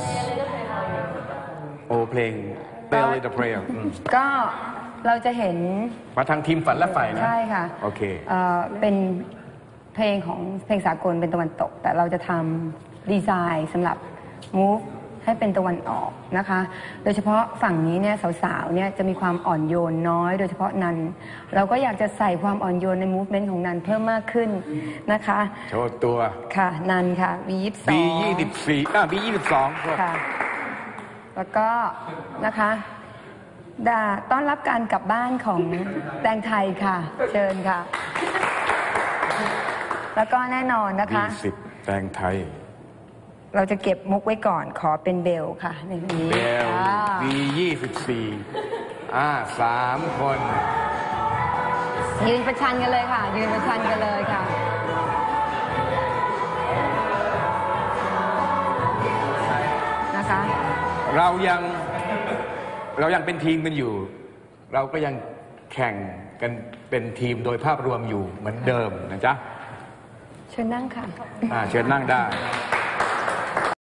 yes โอ้เพลง Belly the Prayer อืมก็เราจะเห็นมาทางทีมฝันและไฟนะ ใช่ค่ะโอเค เอ่อเป็นเพลงของเพลงสากลเป็นตะวันตก แต่เราจะทำดีไซน์สำหรับ move ให้เป็นตะวันออกนะคะ โดยเฉพาะฝั่งนี้เนี่ยสาวๆเนี่ยจะมีความอ่อนโยนน้อย โดยเฉพาะนัน เราก็อยากจะใส่ความอ่อนโยนใน movement ของนันเพิ่มมากขึ้นนะคะโชว์ตัวค่ะนันค่ะ V ยี่ B 24 อ่า B 22 ค่ะ แล้วก็นะคะดาต้อนรับการกลับบ้านของแตงไทยค่ะ เชิญค่ะ แล้วก็แน่นอนนะคะ20แตงไทย เราจะเก็บมุกไว้ก่อนขอเป็นเบลค่ะในนี้เบลอ่า B 24อ่าสามคน ยืนประชันกันเลยค่ะ ยืนประชันกันเลยค่ะ นะคะเรายังเรายังเป็นทีมกันอยู่ เราก็ยังแข่งกันเป็นทีมโดยภาพรวมอยู่เหมือนเดิมนะจ๊ะเชิญนั่งค่ะ อ่าเชิญนั่งได้ค